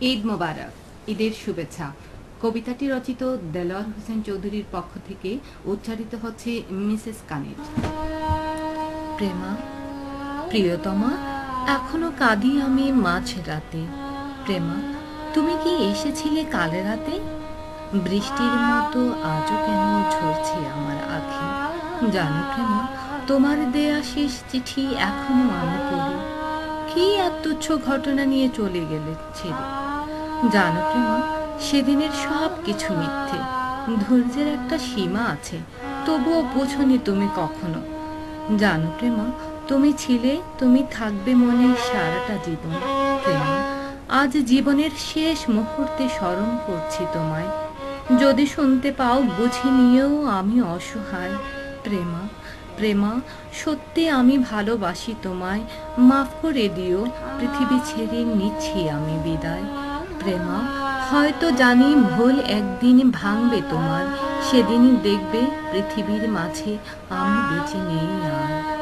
ঈদ মোবারক, ঈদের শুভেচ্ছা। কবিতাটি রচিত দেলোয়ার হোসেন চৌধুরীর পক্ষ থেকে উচ্চারিত হচ্ছে মিসেস কানিট প্রেমা, প্রিয়তমা, এখনও কাঁদি আমি মাঝ রাতে। প্রেমা, তুমি কি এসেছিলে কালে রাতে? বৃষ্টির মতো আজও কেন ঝরছে আমার আখি? জানো প্রেমা, তোমার দেয়া শেষ চিঠি এখনও আমি পড়ি। কি এক তুচ্ছ ঘটনা নিয়ে চলে গেলে জানো প্রেমা সেদিনের সব কিছু মিথ্যে। ধৈর্যের একটা সীমা আছে, তবুও বোঝনি তুমি কখনো। জানো প্রেমা তুমি ছিলে, তুমি থাকবে মনে সারাটা জীবন। প্রেমা আজ জীবনের শেষ মুহূর্তে স্মরণ করছি তোমায়। যদি শুনতে পাও, বুঝি নিয়েও আমি অসহায়। প্রেমা প্রেমা, সত্যি আমি ভালোবাসি তোমায়। মাফ করে দিও, পৃথিবী ছেড়ে নিচ্ছি আমি বিদায়। প্রেমা, হয়তো জানি ভুল একদিন ভাঙবে তোমার। সেদিনই দেখবে পৃথিবীর মাঝে আমি বেঁচে নেই আর।